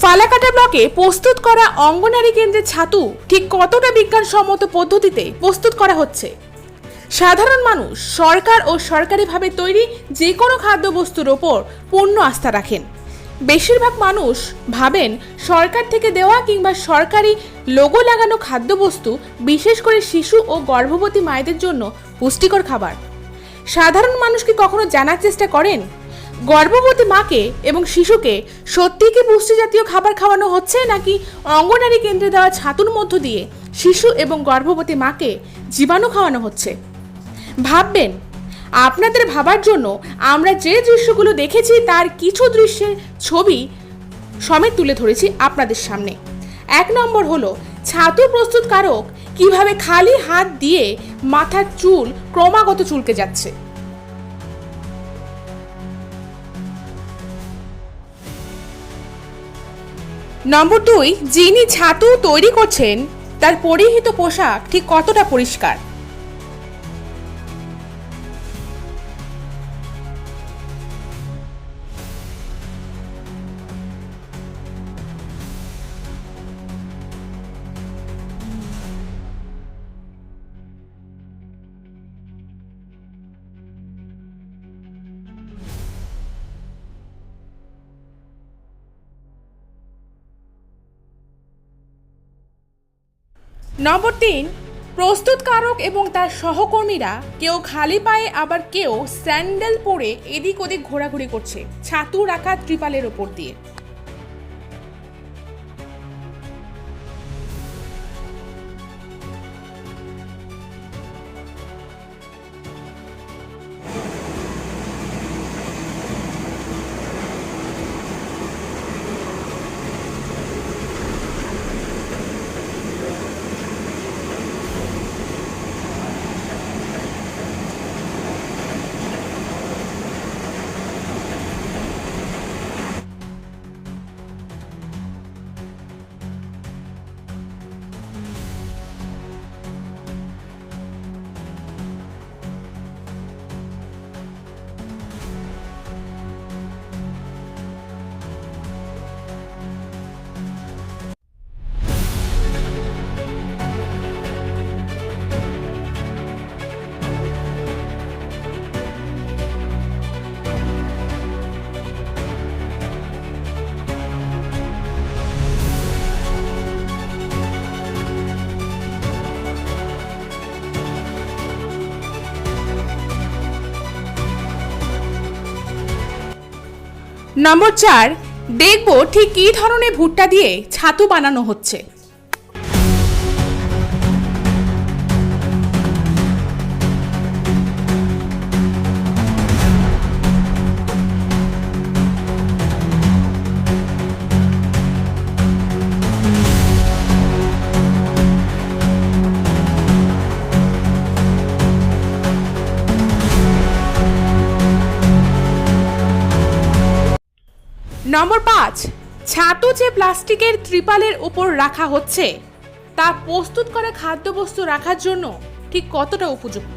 ফালাকাটা ব্লকে প্রস্তুত করা অঙ্গনারী কেন্দ্রের ছাতু ঠিক কতটা বিজ্ঞানসম্মত পদ্ধতিতে প্রস্তুত করা হচ্ছে? সাধারণ মানুষ, সরকার ও সরকারিভাবে তৈরি যে কোনো খাদ্যবস্তুর ওপর পূর্ণ আস্থা রাখেন। বেশিরভাগ মানুষ ভাবেন সরকার থেকে দেওয়া কিংবা সরকারি লোগো লাগানো খাদ্যবস্তু, বিশেষ করে শিশু ও গর্ভবতী মায়েদের জন্য পুষ্টিকর খাবার। সাধারণ মানুষ কি কখনো জানার চেষ্টা করেন? গর্ভবতী মাকে এবং শিশুকে সত্যি কি পুষ্টি জাতীয় খাবার খাওয়ানো হচ্ছে নাকি অঙ্গনারী কেন্দ্রে দেওয়া ছাতুর মধ্য দিয়ে শিশু এবং গর্ভবতী মাকে জীবাণু খাওয়ানো হচ্ছে? ভাববেন, আপনাদের ভাবার জন্য আমরা যে দৃশ্যগুলো দেখেছি তার কিছু দৃশ্যের ছবি সমেত তুলে ধরেছি আপনাদের সামনে। এক নম্বর হলো, ছাতু প্রস্তুতকারক কীভাবে খালি হাত দিয়ে মাথার চুল ক্রমাগত চুলকে যাচ্ছে। নম্বর দুই যিনি ছাতু তৈরি করছেন তার পরিহিত পোশাক ঠিক কতটা পরিষ্কার? নম্বর তিন, প্রস্তুতকারক এবং তার সহকর্মীরা কেউ খালি পায়ে, আবার কেউ স্যান্ডেল পরে এদিক ওদিক ঘোরাঘুরি করছে। ছাতু রাখা ত্রিপালের ওপর দিয়ে। নম্বর চার দেখব ঠিক কী ধরনের ভুট্টা দিয়ে ছাতু বানানো হচ্ছে। নম্বর পাঁচ, ছাতু যে প্লাস্টিকের ত্রিপালের উপর রাখা হচ্ছে, তা প্রস্তুত করা খাদ্যবস্তু রাখার জন্য ঠিক কতটা উপযুক্ত?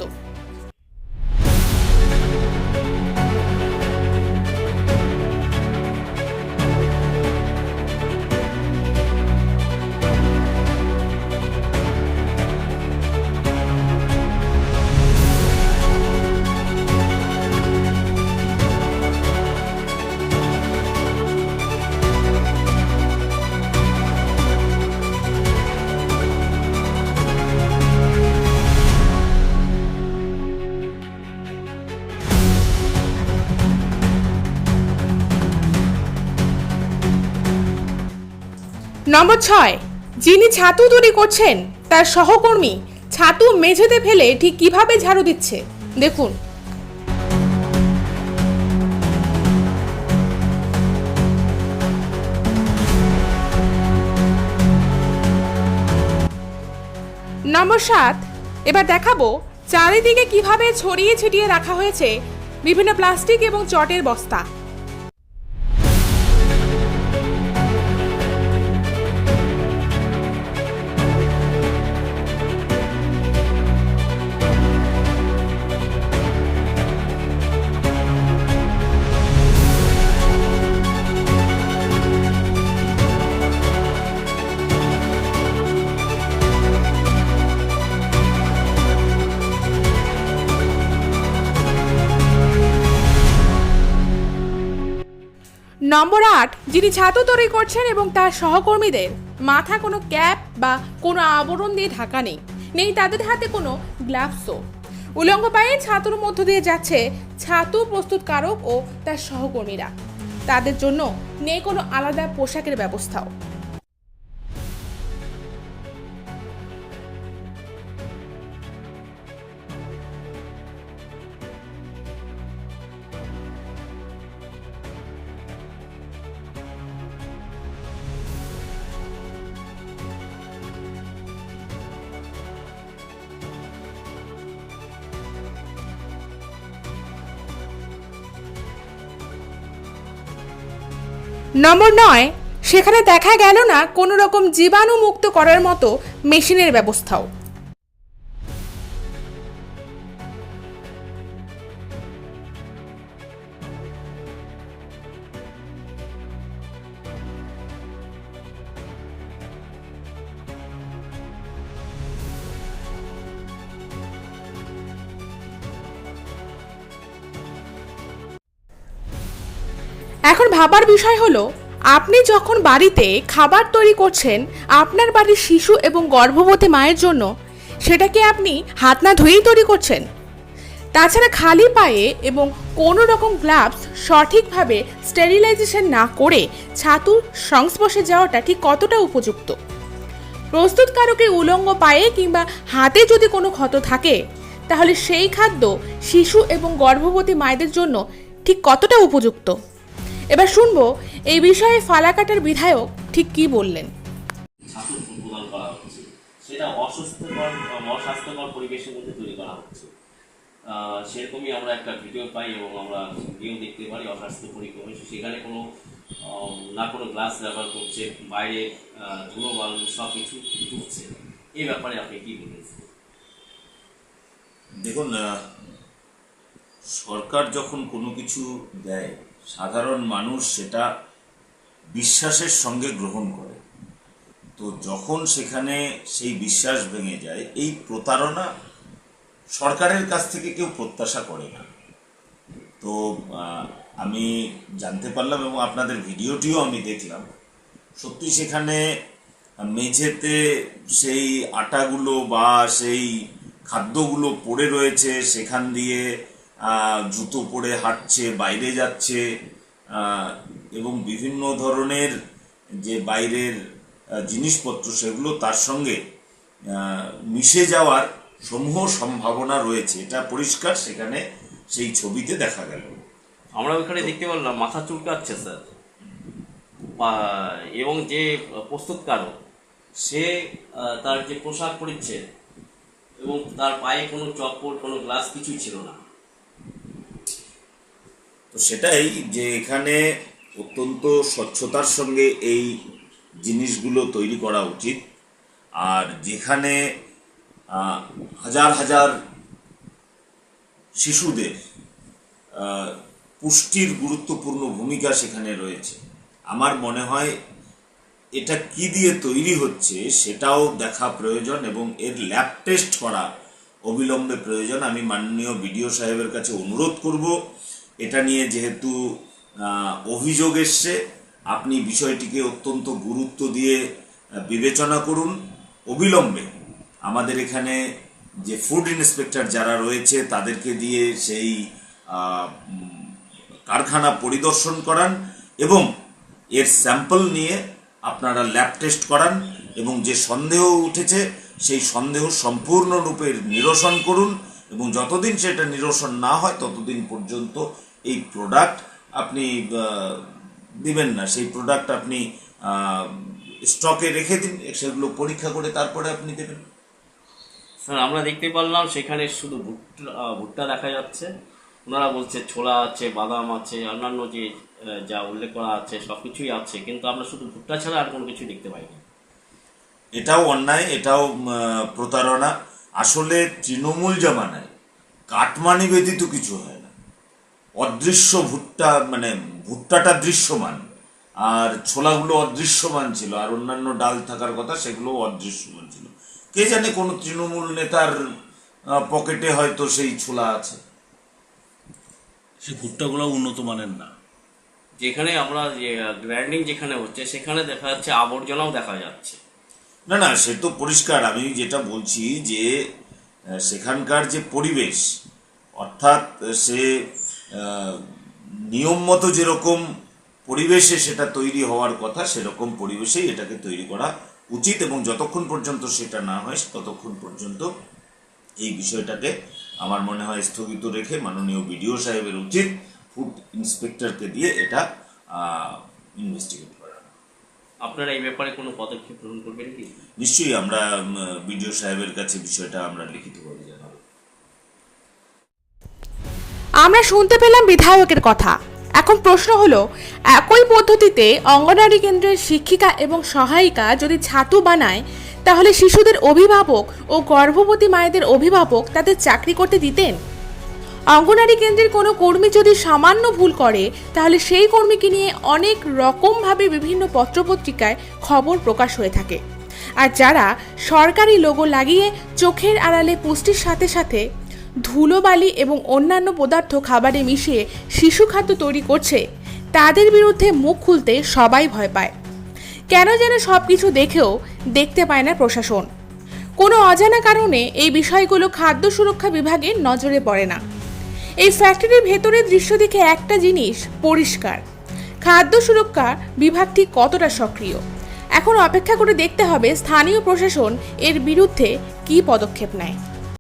নম্বর ছয়, যিনি ছাতু তৈরি করছেন, তার সহকর্মী ছাতু মেঝেতে ফেলে ঠিক কীভাবে ঝাড়ু দিচ্ছে? দেখুন। নম্বর সাত, এবার দেখাবো চারিদিকে কীভাবে ছড়িয়ে ছিটিয়ে রাখা হয়েছে বিভিন্ন প্লাস্টিক এবং চটের বস্তা। নম্বর আট, যিনি ছাতু তৈরি করছেন এবং তার সহকর্মীদের মাথা কোনো ক্যাপ বা কোনো আবরণ দিয়ে ঢাকা নেই নেই তাদের হাতে কোনো গ্লাভসও উলঙ্গ পায়ে ছাতুর মধ্য দিয়ে যাচ্ছে ছাতু প্রস্তুতকারক ও তার সহকর্মীরা। তাদের জন্য নেই কোনো আলাদা পোশাকের ব্যবস্থাও। নম্বর নয় সেখানে দেখা গেল না কোনো রকম জীবাণুমুক্ত করার মতো মেশিনের ব্যবস্থাও। এখন ভাবার বিষয় হলো, আপনি যখন বাড়িতে খাবার তৈরি করছেন আপনার বাড়ির শিশু এবং গর্ভবতী মায়ের জন্য, সেটাকে আপনি হাত না ধুয়েই তৈরি করছেন। তাছাড়া খালি পায়ে এবং কোনো রকম গ্লাভস সঠিকভাবে স্টেরিলাইজেশন না করে ছাতুর সংস্পর্শে যাওয়াটা ঠিক কতটা উপযুক্ত? প্রস্তুতকারকের উলঙ্গ পায়ে কিংবা হাতে যদি কোনো ক্ষত থাকে, তাহলে সেই খাদ্য শিশু এবং গর্ভবতী মায়েদের জন্য ঠিক কতটা উপযুক্ত? এবার শুনব এই বিষয়ে ফালাকাটার বিধায়ক ঠিক কি বললেন। সেটা অস্বাস্থ্যকর অস্বাস্থ্যকর পরিবেশের মধ্যে তৈরি করা হচ্ছে। সেরকমই আমরা একটা ভিডিও পাই এবং আমরা ভিডিও দেখতে পারি অস্বাস্থ্য পরিবেশ। সেখানে কোনো না কোনো গ্লাস ব্যবহার করছে বাইরে ধুলো বালু সব কিছু ঢুকছে। এই ব্যাপারে আপনি কি বলবেন? দেখুন সরকার যখন কোনো কিছু দেয় সাধারণ মানুষ সেটা বিশ্বাসের সঙ্গে গ্রহণ করে। তো যখন সেখানে সেই বিশ্বাস ভেঙে যায়, এই প্রতারণা সরকারের কাছ থেকে কেউ প্রত্যাশা করে না। তো আমি জানতে পারলাম এবং আপনাদের ভিডিওটিও আমি দেখলাম, সত্যি সেখানে মেঝেতে সেই আটাগুলো বা সেই খাদ্যগুলো পড়ে রয়েছে, সেখান দিয়ে জুতো পরে হাঁটছে, বাইরে যাচ্ছে এবং বিভিন্ন ধরনের যে বাইরের জিনিসপত্র সেগুলো তার সঙ্গে মিশে যাওয়ার সমূহ সম্ভাবনা রয়েছে। এটা পরিষ্কার, সেখানে সেই ছবিতে দেখা গেল। আমরা ওইখানে দেখতে পারলাম, মাথা চুলকাচ্ছে, স্যার। এবং যে প্রস্তুতকারক, সে তার যে পোশাক পরিচ্ছেদ, এবং তার পায়ে কোনো চপ্পল, কোনো গ্লাস কিছুই ছিল না। তো সেটাই যে এখানে অত্যন্ত স্বচ্ছতার সঙ্গে এই জিনিসগুলো তৈরি করা উচিত। আর যেখানে হাজার হাজার শিশুদের পুষ্টির গুরুত্বপূর্ণ ভূমিকা সেখানে রয়েছে। আমার মনে হয় এটা কি দিয়ে তৈরি হচ্ছে সেটাও দেখা প্রয়োজন এবং এর ল্যাব টেস্ট করা অবিলম্বে প্রয়োজন। আমি মাননীয় বিডিও সাহেবের কাছে অনুরোধ করব এটা নিয়ে যেহেতু অভিযোগ এসছে, আপনি বিষয়টিকে অত্যন্ত গুরুত্ব দিয়ে বিবেচনা করুন। অবিলম্বে আমাদের এখানে যে ফুড ইন্সপেক্টর যারা রয়েছে, তাদেরকে দিয়ে সেই কারখানা পরিদর্শন করান এবং এর স্যাম্পল নিয়ে আপনারা ল্যাব টেস্ট করান এবং যে সন্দেহ উঠেছে, সেই সন্দেহ সম্পূর্ণরূপে নিরসন করুন এবং যতদিন সেটা নিরসন না হয়, ততদিন পর্যন্ত এই প্রোডাক্ট আপনি দিবেন না। সেই প্রোডাক্ট আপনি স্টকে রেখে দিন সেগুলো পরীক্ষা করে তারপরে আপনি দেবেন। স্যার আমরা দেখতে পারলাম সেখানে শুধু ভুট্টা ভুট্টা দেখা যাচ্ছে। ওনারা বলছে ছোলা আছে বাদাম আছে অন্যান্য যে যা উল্লেখ করা আছে সব কিছুই আছে। কিন্তু আমরা শুধু ভুট্টা ছাড়া আর কোনো কিছু দেখতে পাইনি। এটাও অন্যায় এটাও প্রতারণা। আসলে তৃণমূল জামানায় কাটমানি ব্যতীত কিছু হয় না। অদৃশ্য ভুট্টা মানে ভুট্টাটা দৃশ্যমান আর ছোলাগুলো অদৃশ্যমান ছিল আর অন্যান্য ডাল থাকার কথা সেগুলো অদৃশ্যমান ছিল। কে জানে কোনো তৃণমূল নেতার পকেটে হয়তো সেই ছোলা আছে। সেই ভুট্টাগুলো উন্নত মানের না। যেখানে আমরা যে গ্র্যান্ডিং যেখানে হচ্ছে সেখানে দেখা যাচ্ছে আবর্জনাও দেখা যাচ্ছে। না না সে তো পরিষ্কার। আমি যেটা বলছি যে সেখানকার যে পরিবেশ অর্থাৎ সে নিয়ম মতো যেরকম পরিবেশে সেটা তৈরি হওয়ার কথা সেরকম পরিবেশেই এটাকে তৈরি করা উচিত এবং যতক্ষণ পর্যন্ত সেটা না হয় ততক্ষণ পর্যন্ত এই বিষয়টাকে আমার মনে হয় স্থগিত রেখে মাননীয় বিডিও সাহেবের উচিত ফুড ইন্সপেক্টরকে দিয়ে এটা ইনভেস্টিগেট করা। আপনারা এই ব্যাপারে কোনো পদক্ষেপ গ্রহণ করবেন কি? নিশ্চয়ই আমরা বিডিও সাহেবের কাছে বিষয়টা আমরা লিখিতভাবে আমরা শুনতে পেলাম বিধায়কের কথা। এখন প্রশ্ন হলো, একই পদ্ধতিতে অঙ্গনওয়াড়ি কেন্দ্রের শিক্ষিকা এবং সহায়িকা যদি ছাতু বানায়, তাহলে শিশুদের অভিভাবক ও গর্ভবতী মায়েদের অভিভাবক তাদের চাকরি করতে দিতেন? অঙ্গনারী কেন্দ্রের কোনো কর্মী যদি সামান্য ভুল করে, তাহলে সেই কর্মীকে নিয়ে অনেক রকমভাবে বিভিন্ন পত্রপত্রিকায় খবর প্রকাশ হয়ে থাকে। আর যারা সরকারি লোগো লাগিয়ে চোখের আড়ালে পুষ্টির সাথে সাথে ধুলোবালি এবং অন্যান্য পদার্থ খাবারে মিশিয়ে শিশু খাদ্য তৈরি করছে। তাদের বিরুদ্ধে মুখ খুলতে সবাই ভয় পায়। কেন যেন সব কিছু দেখেও দেখতে পায় না প্রশাসন। কোনো অজানা কারণে এই বিষয়গুলো খাদ্য সুরক্ষা বিভাগের নজরে পড়ে না। এই ফ্যাক্টরির ভেতরের দৃশ্য দেখে একটা জিনিস পরিষ্কার। খাদ্য সুরক্ষা বিভাগটি কতটা সক্রিয়? এখন অপেক্ষা করে দেখতে হবে স্থানীয় প্রশাসন এর বিরুদ্ধে কী পদক্ষেপ নেয়।